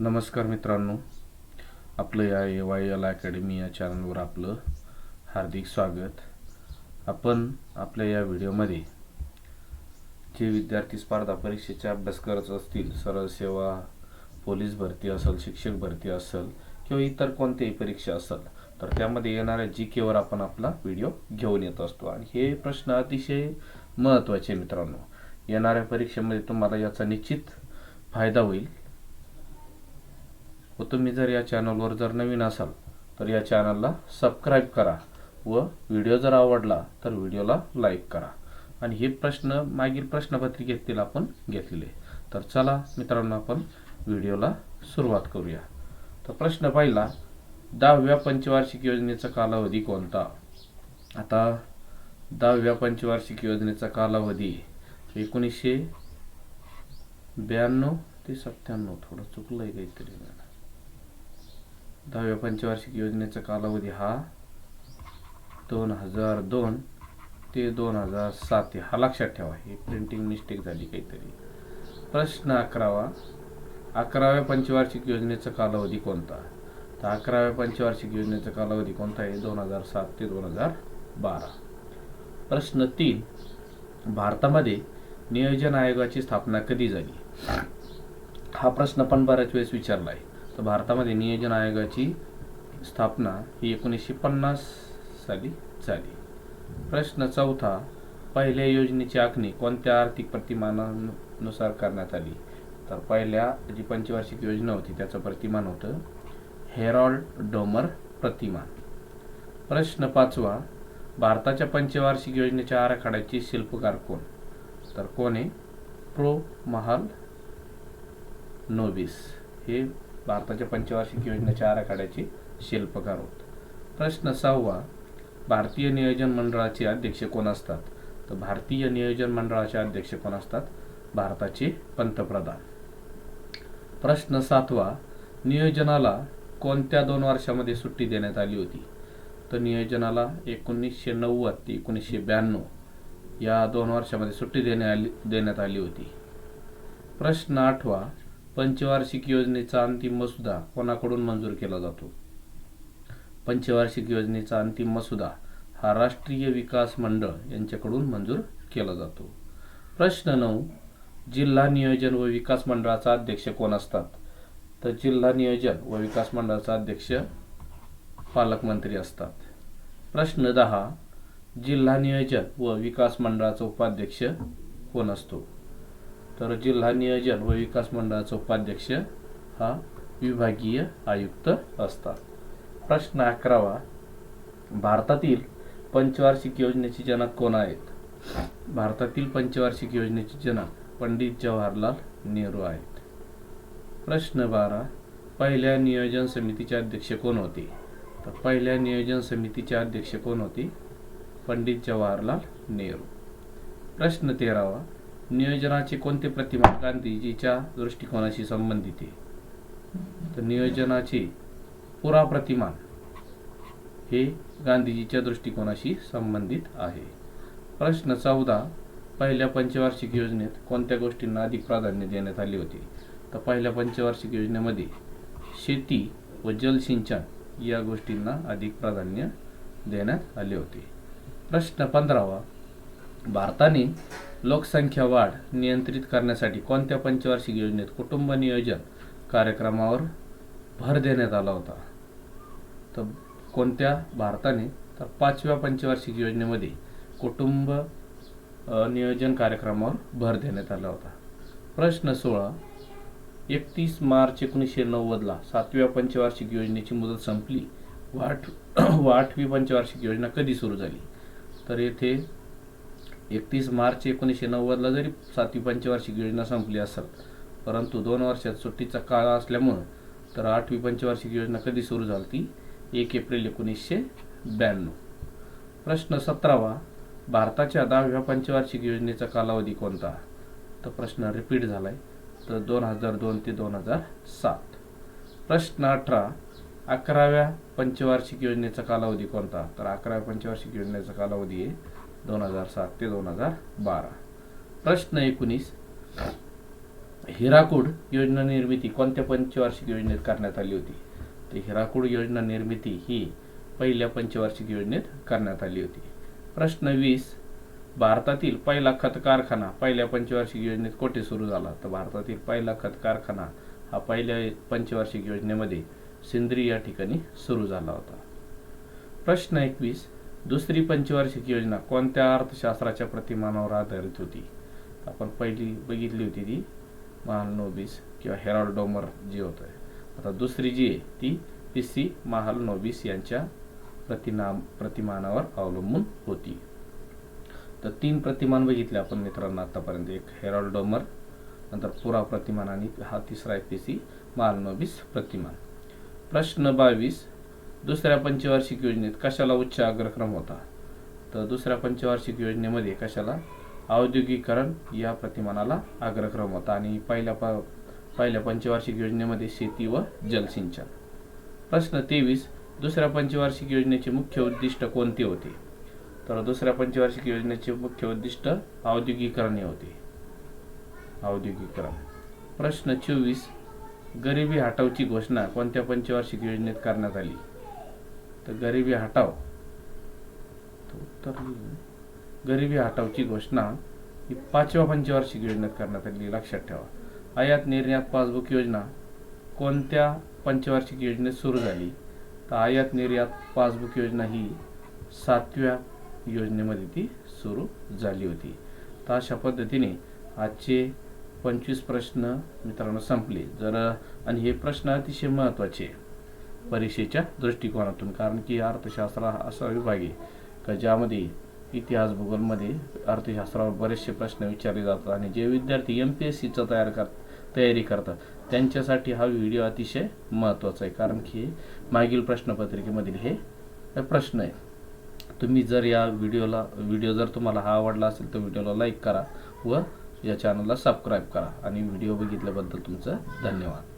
नमस्कार मित्रांनो. आपलं या ए वाय एल अकॅडमी या चॅनलवर आपलं हार्दिक स्वागत. आपण आपल्या या व्हिडिओमध्ये जे विद्यार्थी स्पर्धा परीक्षेचा अभ्यास करत असतील सरळ सेवा पोलीस भरती असेल शिक्षक भरती असेल किंवा इतर कोणत्याही परीक्षा असेल तर त्यामध्ये येणाऱ्या जी केवर आपण आपला व्हिडिओ घेऊन येत असतो. आणि हे प्रश्न अतिशय महत्त्वाचे मित्रांनो. येणाऱ्या परीक्षेमध्ये तुम्हाला याचा निश्चित फायदा होईल. व तुम्ही जर या चॅनलवर जर नवीन असाल तर या चॅनलला सबस्क्राईब करा व व्हिडिओ जर आवडला तर व्हिडिओला लाईक करा. आणि हे प्रश्न मागील प्रश्नपत्रिकेतील आपण घेतलेले. तर चला मित्रांनो आपण व्हिडिओला सुरुवात करूया. तर प्रश्न पहिला दहाव्या पंचवार्षिक योजनेचा कालावधी कोणता? आता दहाव्या पंचवार्षिक योजनेचा कालावधी एकोणीसशे ब्याण्णव ते सत्त्याण्णव थोडं चुकलं आहे काहीतरी. दहाव्या पंचवार्षिक योजनेचा कालावधी हा दोन हजार दोन ते दोन हजार सात हा लक्षात ठेवा ही प्रिंटिंग मिस्टेक झाली काहीतरी. प्रश्न अकरावा अकराव्या पंचवार्षिक योजनेचा कालावधी कोणता? तर अकराव्या पंचवार्षिक योजनेचा कालावधी कोणता आहे? दोन हजार सात ते दोन हजार बारा. प्रश्न तीन भारतामध्ये नियोजन आयोगाची स्थापना कधी झाली? हा प्रश्न पण बऱ्याच वेळेस विचारला आहे. तर भारतामध्ये नियोजन आयोगाची स्थापना ही एकोणीसशे पन्नास साली झाली. प्रश्न चौथा पहिल्या योजनेची आखणी कोणत्या आर्थिक प्रतिमानानुसार करण्यात आली? तर पहिल्या जी पंचवार्षिक योजना होती त्याचं प्रतिमान होतं हेरॉल्ड डोमर प्रतिमान प्रश्न पाचवा भारताच्या पंचवार्षिक योजनेच्या आराखड्याचे शिल्पकार कोण? तर कोण आहे? प्रो. महाल नोबिस. हे भारताच्या पंचवार्षिक योजनेच्या आराखड्याचे शिल्पकार होत. प्रश्न सहावा भारतीय नियोजन मंडळाचे अध्यक्ष कोण असतात? तर भारतीय नियोजन मंडळाचे अध्यक्ष कोण असतात? भारताचे पंतप्रधान. प्रश्न सातवा नियोजनाला कोणत्या दोन वर्षामध्ये सुट्टी देण्यात आली होती? तर नियोजनाला एकोणीसशे नव्वद ते एकोणीसशे ब्याण्णव या दोन वर्षामध्ये सुट्टी देण्यात आली देण्यात आली होती. प्रश्न आठवा पंचवार्षिक योजनेचा अंतिम मसुदा कोणाकडून मंजूर केला जातो? पंचवार्षिक योजनेचा अंतिम मसुदा हा राष्ट्रीय विकास मंडळ यांच्याकडून मंजूर केला जातो. प्रश्न नऊ जिल्हा नियोजन व विकास मंडळाचा अध्यक्ष कोण असतात? तर जिल्हा नियोजन व विकास मंडळाचा अध्यक्ष पालकमंत्री असतात. प्रश्न दहा जिल्हा नियोजन व विकास मंडळाचा उपाध्यक्ष कोण असतो? तर जिल्हा नियोजन व विकास मंडळाचा उपाध्यक्ष हा विभागीय आयुक्त असतात. प्रश्न अकरावा भारतातील पंचवार्षिक योजनेचे जनक कोण आहेत? भारतातील पंचवार्षिक योजनेचे जनक पंडित जवाहरलाल नेहरू आहेत. प्रश्न बारा पहिल्या नियोजन समितीचे अध्यक्ष कोण होते? तर पहिल्या नियोजन समितीचे अध्यक्ष कोण होते? पंडित जवाहरलाल नेहरू. प्रश्न तेरावा नियोजनाचे कोणते प्रतिमान गांधीजीच्या दृष्टिकोनाशी संबंधित आहे? तर नियोजनाचे पुरा प्रतिमान हे गांधीजीच्या दृष्टिकोनाशी संबंधित आहे. प्रश्न चौदा. पहिल्या पंचवार्षिक योजनेत कोणत्या गोष्टींना अधिक प्राधान्य देण्यात आले होते? तर पहिल्या पंचवार्षिक योजनेमध्ये शेती व जलसिंचन या गोष्टींना अधिक प्राधान्य देण्यात आले होते. प्रश्न पंधरावा. भारताने लोकसंख्या वाढ नियंत्रित करण्यासाठी कोणत्या पंचवार्षिक योजनेत कुटुंब नियोजन कार्यक्रमावर भर देण्यात आला होता? तर कोणत्या भारताने तर पाचव्या पंचवार्षिक योजनेमध्ये कुटुंब नियोजन कार्यक्रमावर भर देण्यात आला होता? प्रश्न सोळा. एकतीस मार्च एकोणीसशे नव्वदला सातव्या पंचवार्षिक योजनेची मुदत संपली. व आठ व आठवी पंचवार्षिक योजना कधी सुरू झाली? तर येथे एकतीस मार्च एकोणीसशे नव्वदला जरी सातवी पंचवार्षिक योजना संपली असेल परंतु दोन वर्षात सुट्टीचा काळ असल्यामुळं तर आठवी पंचवार्षिक योजना कधी सुरू झाली ती? एक एप्रिल एकोणीसशे ब्याण्णव. प्रश्न सतरावा भारताच्या दहाव्या पंचवार्षिक योजनेचा कालावधी कोणता? तर प्रश्न रिपीट झाला आहे तर दोन हजार दोन ते दोन हजार सात. प्रश्न अठरा अकराव्या पंचवार्षिक योजनेचा कालावधी कोणता? तर अकराव्या पंचवार्षिक योजनेचा कालावधी आहे दोन हजार सात ते दोन हजार बारा. प्रश्न एकोणीस. हिराकूड योजना निर्मिती कोणत्या पंचवार्षिक योजनेत करण्यात आली होती? तर हिराकूड योजना निर्मिती ही पहिल्या पंचवार्षिक योजनेत करण्यात आली होती. प्रश्न वीस. भारतातील पहिला खत कारखाना पहिल्या पंचवार्षिक योजनेत कोठे सुरू झाला? तर भारतातील पहिला खत कारखाना हा पहिल्या पंचवार्षिक योजनेमध्ये सिंद्री या ठिकाणी सुरू झाला होता. प्रश्न एकवीस. दुसरी पंचवार्षिक योजना कोणत्या अर्थशास्त्राच्या प्रतिमानावर आधारित होती? आपण पहिली बघितली होती ती महालनोबिस किंवा हेराल्ड डोमर जी होत आहे आता दुसरी जी आहे ती पी सी महालनोबिस यांच्या प्रतिना प्रतिमानावर अवलंबून होती. तर तीन प्रतिमान बघितले आपण मित्रांनो आतापर्यंत. एक हेराल्ड डोमर नंतर पुरा प्रतिमान आणि हा तिसरा आहे पी सी महालनोबिस प्रतिमान. प्रश्न बावीस दुसऱ्या पंचवार्षिक योजनेत कशाला उच्च अग्रक्रम होता? तर दुसऱ्या पंचवार्षिक योजनेमध्ये कशाला? औद्योगिकरण या प्रतिमानाला अग्रक्रम होता. आणि पहिल्या प पहिल्या पंचवार्षिक योजनेमध्ये शेती व जलसिंचन. प्रश्न तेवीस. दुसऱ्या पंचवार्षिक योजनेचे मुख्य उद्दिष्ट कोणते होते? तर दुसऱ्या पंचवार्षिक योजनेचे मुख्य उद्दिष्ट औद्योगिकरण हे होते. औद्योगिकरण प्रश्न चोवीस. गरिबी हटावची घोषणा कोणत्या पंचवार्षिक योजनेत करण्यात आली? तर गरिबी हटाव. तर उत्तर गरिबी हटावची घोषणा ही पाचव्या पंचवार्षिक योजनेत करण्यात आली लक्षात ठेवा. आयात निर्यात पासबुक योजना कोणत्या पंचवार्षिक योजनेत सुरू झाली? तर आयात निर्यात पासबुक योजना ही सातव्या योजनेमध्ये ती सुरू झाली होती. तर अशा पद्धतीने आजचे पंचवीस प्रश्न मित्रांनो संपले. जर आणि हे प्रश्न अतिशय महत्त्वाचे आहे. परीक्षेच्या दृष्टिकोनातून. कारण की अर्थशास्त्र हा असा विभाग आहे का ज्यामध्ये इतिहास भूगोलमध्ये अर्थशास्त्रावर बरेचसे प्रश्न विचारले जातात आणि जे विद्यार्थी एम पी एस सीचा तयार कर तयारी करतात त्यांच्यासाठी हा व्हिडिओ अतिशय महत्त्वाचा आहे. कारण की मागील प्रश्नपत्रिकेमधील हे प्रश्न आहे. तुम्ही जर या व्हिडिओला व्हिडिओ जर तुम्हाला हा आवडला असेल तर व्हिडिओला लाईक करा व या चॅनलला सबस्क्राईब करा. आणि व्हिडिओ बघितल्याबद्दल तुमचं धन्यवाद.